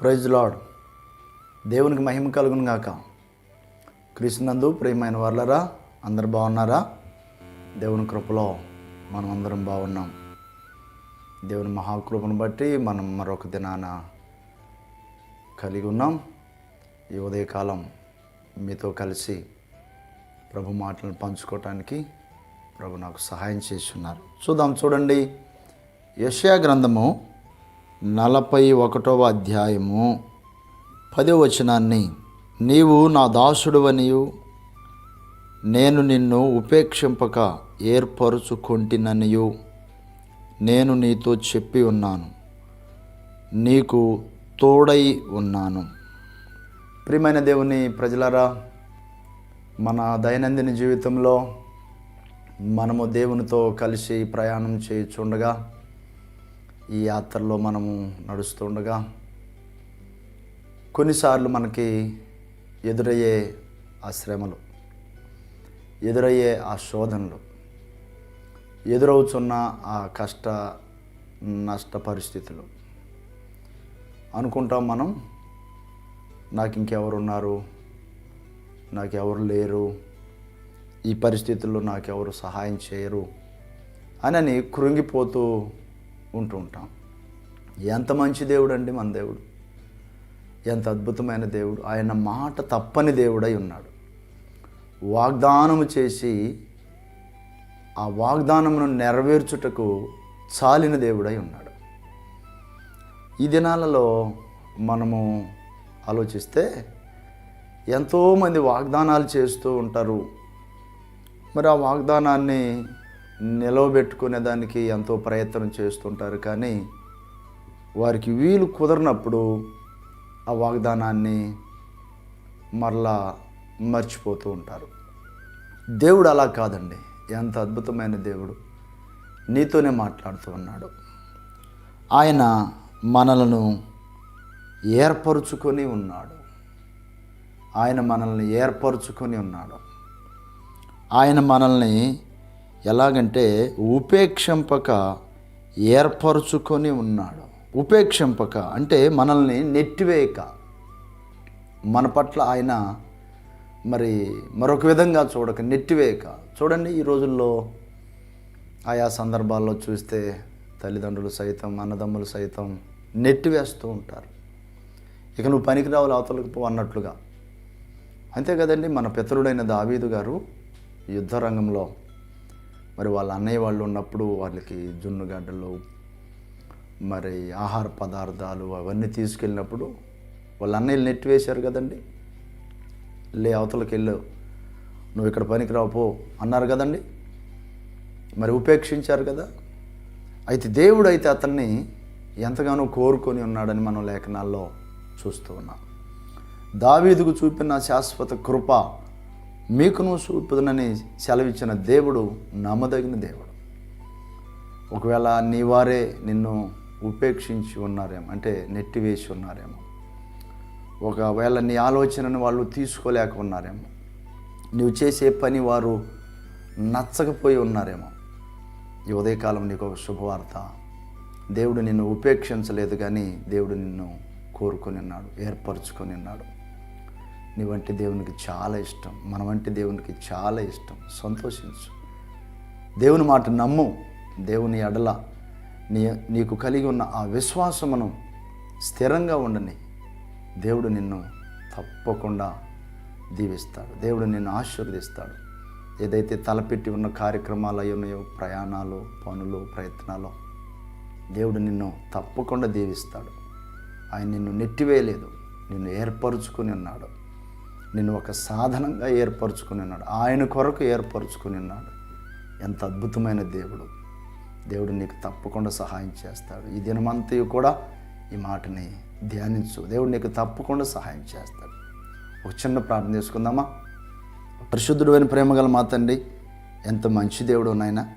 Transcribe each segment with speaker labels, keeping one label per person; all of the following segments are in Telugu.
Speaker 1: ప్రైజ్ లాడ్ దేవునికి మహిమ కలుగును గాక. క్రీస్తునందు ప్రియమైన వర్లరా అందరు బాగున్నారా? దేవుని కృపలో మనం అందరం బాగున్నాం. దేవుని మహాకృపను బట్టి మనం మరొక దినాన కలిగి ఉన్నాం. ఈ ఉదయకాలం మీతో కలిసి ప్రభు మాటలను పంచుకోవటానికి ప్రభు నాకు సహాయం చేస్తున్నారు. చూద్దాం చూడండి. యశ్యా గ్రంథము నలభై ఒకటవ అధ్యాయము పదో వచనాన్ని. నీవు నా దాసుడువనియు నేను నిన్ను ఉపేక్షింపక ఏర్పరుచుకొంటిననియు నేను నీతో చెప్పి ఉన్నాను. నీకు తోడై ఉన్నాను. ప్రియమైన దేవుని ప్రజలారా మన దైనందిన జీవితంలో మనము దేవునితో కలిసి ప్రయాణం చేయుచుండగా ఈ యాత్రలో మనము నడుస్తుండగా కొన్నిసార్లు మనకి ఎదురయ్యే ఆ శ్రమలు ఎదురయ్యే ఆ శోధనలు ఎదురవుతున్న ఆ కష్ట నష్ట పరిస్థితులు అనుకుంటాం మనం. నాకు ఇంకెవరున్నారు నాకెవరు లేరు? ఈ పరిస్థితుల్లో నాకెవరు సహాయం చేయరు? అని కృంగిపోతూ ఉంటూ ఉంటాం ఎంత మంచి దేవుడు అండి మన దేవుడు? ఎంత అద్భుతమైన దేవుడు? ఆయన మాట తప్పని దేవుడై ఉన్నాడు. వాగ్దానము చేసి ఆ వాగ్దానమును నెరవేర్చుటకు చాలిన దేవుడై ఉన్నాడు. ఈ దినాలలో మనము ఆలోచిస్తే ఎంతోమంది వాగ్దానాలు చేస్తూ ఉంటారు. మరి ఆ వాగ్దానాన్ని నిలవబెట్టుకునే దానికి ఎంతో ప్రయత్నం చేస్తుంటారు. కానీ వారికి వీలు కుదరినప్పుడు ఆ వాగ్దానాన్ని మరలా మర్చిపోతూ ఉంటారు. దేవుడు అలా కాదండి. ఎంత అద్భుతమైన దేవుడు. నీతోనే మాట్లాడుతూ ఉన్నాడు. ఆయన మనలను ఏర్పరుచుకొని ఉన్నాడు. ఆయన మనల్ని ఏర్పరుచుకొని ఉన్నాడు. ఆయన మనల్ని ఎలాగంటే ఉపేక్షింపక ఏర్పరుచుకొని ఉన్నాడు. ఉపేక్షింపక అంటే మనల్ని నెట్టివేయక. మన పట్ల ఆయన మరి మరొక విధంగా చూడక నెట్టివేయక. చూడండి ఈ రోజుల్లో ఆయా సందర్భాల్లో చూస్తే తల్లిదండ్రులు సైతం అన్నదమ్ములు సైతం నెట్టివేస్తూ ఉంటారు. ఇక నువ్వు పనికి రావాలి అవతలకు పో అన్నట్లుగా. అంతే కదండి మన పితరుడైన దావీదు గారు యుద్ధ రంగంలో మరి వాళ్ళ అన్నయ్య వాళ్ళు ఉన్నప్పుడు వాళ్ళకి జున్నుగడ్డలు మరి ఆహార పదార్థాలు అవన్నీ తీసుకెళ్ళినప్పుడు వాళ్ళ అన్నయ్యలు నెట్టివేశారు కదండి. లే అవతలకి వెళ్ళు. నువ్వు ఇక్కడ పనికి రాపో అన్నారు కదండి. మరి ఉపేక్షించారు కదా. అయితే దేవుడు అయితే అతన్ని ఎంతగానో కోరుకొని ఉన్నాడని మనం లేఖనాల్లో చూస్తూ ఉన్నాం. దావీదుకు చూపిన శాశ్వత కృప మీకును చూపుదనని సెలవిచ్చిన దేవుడు నమ్మదగిన దేవుడు. ఒకవేళ నీ వారే నిన్ను ఉపేక్షించి ఉన్నారేమో అంటే నెట్టివేసి ఉన్నారేమో ఒకవేళ నీ ఆలోచనను వాళ్ళు తీసుకోలేక ఉన్నారేమో నువ్వు చేసే పని వారు నచ్చకపోయి ఉన్నారేమో ఈ ఉదయకాలం నీకు ఒక శుభవార్త. దేవుడు నిన్ను ఉపేక్షించలేదు కానీ దేవుడు నిన్ను కోరుకొని ఉన్నాడు ఏర్పరచుకొని ఉన్నాడు. నీ వంటి దేవునికి చాలా ఇష్టం మన వంటి దేవునికి చాలా ఇష్టం. సంతోషించు. దేవుని మాట నమ్ము. దేవుని ఎడల నీ నీకు కలిగి ఉన్న ఆ విశ్వాసమును స్థిరంగా ఉండని దేవుడు నిన్ను తప్పకుండా దీవిస్తాడు. దేవుడు నిన్ను ఆశీర్వదిస్తాడు. ఏదైతే తలపెట్టి ఉన్న కార్యక్రమాలు అయి ఉన్నాయో ప్రయాణాలు పనులు ప్రయత్నాలు దేవుడు నిన్ను తప్పకుండా దీవిస్తాడు. ఆయన నిన్ను నెట్టివేయలేదు. నిన్ను ఏర్పరుచుకుని ఉన్నాడు. నిన్ను ఒక సాధనంగా ఏర్పరచుకుని ఉన్నాడు. ఆయన కొరకు ఏర్పరచుకుని ఉన్నాడు. ఎంత అద్భుతమైన దేవుడు. దేవుడు నీకు తప్పకుండా సహాయం చేస్తాడు. ఈ దినమంతయు కూడా ఈ మాటని ధ్యానించు. దేవుడు నీకు తప్పకుండా సహాయం చేస్తాడు. ఒక చిన్న ప్రార్థన చేసుకుందామా? పరిశుద్ధుడైన ప్రేమ గల మాతండి ఎంత మంచి దేవుడు నాయన.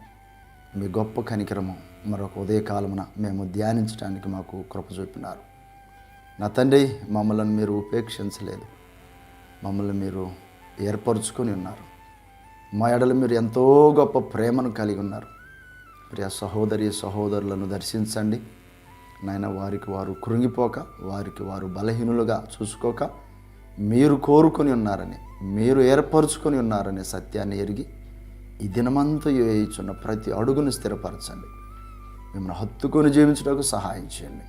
Speaker 1: మీ గొప్ప కనికరము మరొక ఉదయకాలమున మేము ధ్యానించడానికి మాకు కృప చూపినారు. నా తండ్రి మమ్మల్ని మీరు ఉపేక్షించలేదు. మమ్మల్ని మీరు ఏర్పరచుకొని ఉన్నారు. మా ఎడలు మీరు ఎంతో గొప్ప ప్రేమను కలిగి ఉన్నారు. ప్రియ సహోదరి సహోదరులను దర్శించండి. నాయన వారికి వారు కృంగిపోక వారికి వారు బలహీనులుగా చూసుకోక మీరు కోరుకొని ఉన్నారని మీరు ఏర్పరచుకొని ఉన్నారనే సత్యాన్ని ఎరిగి ఈ దినమంతా వేయించున్న ప్రతి అడుగును స్థిరపరచండి. మిమ్మల్ని హత్తుకొని జీవించడానికి సహాయం చేయండి.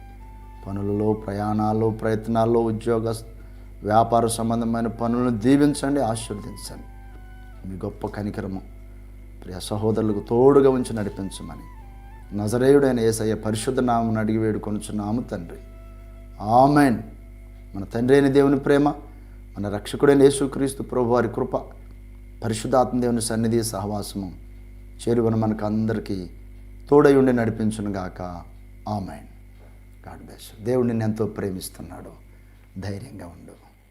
Speaker 1: పనులలో ప్రయాణాల్లో ప్రయత్నాల్లో ఉద్యోగ వ్యాపార సంబంధమైన పనులను దీవించండి ఆశీర్వదించండి. మీ గొప్ప కనికరము ప్రియ సహోదరులకు తోడుగా ఉంచి నడిపించమని నజరేయుడైన ఏసయ్య పరిశుద్ధ నామం అడిగి వేడుకొనుచున్నాము తండ్రి. ఆమెన్. మన తండ్రి అయిన దేవుని ప్రేమ మన రక్షకుడైన యేసుక్రీస్తు ప్రభు వారి కృప పరిశుద్ధాత్మ దేవుని సన్నిధి సహవాసము చేరువన మనకు అందరికీ తోడై ఉండి నడిపించును గాక. ఆమెన్. గాడ్ బ్లెస్ దేవుడిని ఎంతో ప్రేమిస్తున్నాడు. ధైర్యంగా ఉండు.